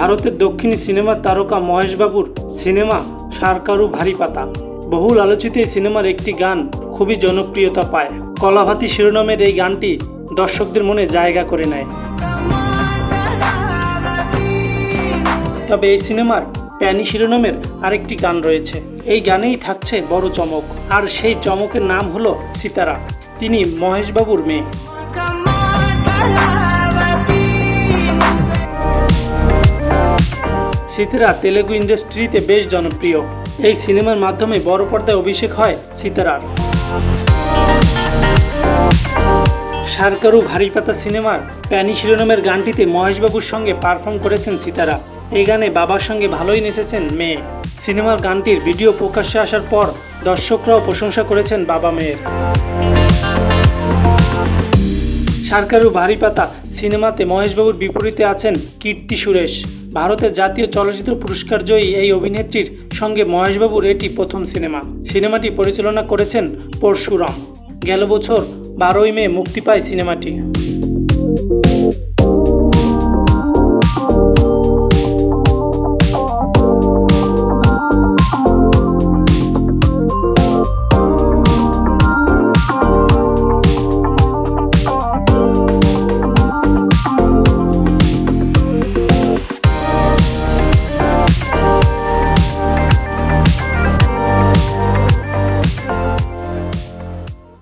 ভারতের দক্ষিণী সিনেমার তারকা মহেশবাবুর সিনেমা সারকারু ভারী পাতা। বহুল আলোচিত এই সিনেমার একটি গান খুবই জনপ্রিয়তা পায়। কলাভাতি শিরোনামের এই গানটি দর্শকদের মনে জায়গা করে নেয়। তবে এই সিনেমার প্যানি শিরোনামের আরেকটি গান রয়েছে। এই গানেই থাকছে বড় চমক। আর সেই চমকের নাম হলো সিতারা। তিনি মহেশবাবুর মেয়ে। সিতারা তেলেগু ইন্ডাস্ট্রিতে বেশ জনপ্রিয়। এই সিনেমার মাধ্যমে বড় পর্দায় অভিষেক হয় সিতারার সারকারু ভারী পাতা সিনেমার প্যানি শিরোনামের গানটিতে মহেশবাবুর সঙ্গে পারফর্ম করেছেন সিতারা এই গানে বাবার সঙ্গে ভালোই নেচেছেন মেয়ে। সিনেমার গানটির ভিডিও প্রকাশ্যে আসার পর দর্শকরাও প্রশংসা করেছেন বাবা মেয়ের। সারকারু ভারী পাতা সিনেমাতে মহেশবাবুর বিপরীতে আছেন কীর্তি সুরেশ। ভারতের জাতীয় চলচ্চিত্র পুরস্কার জয়ী এই অভিনেত্রীর সঙ্গে মহেশবাবুর এটি প্রথম সিনেমা। সিনেমাটি পরিচালনা করেছেন পরশুরাম। গেল বছর বারোই মে মুক্তি পায় সিনেমাটি।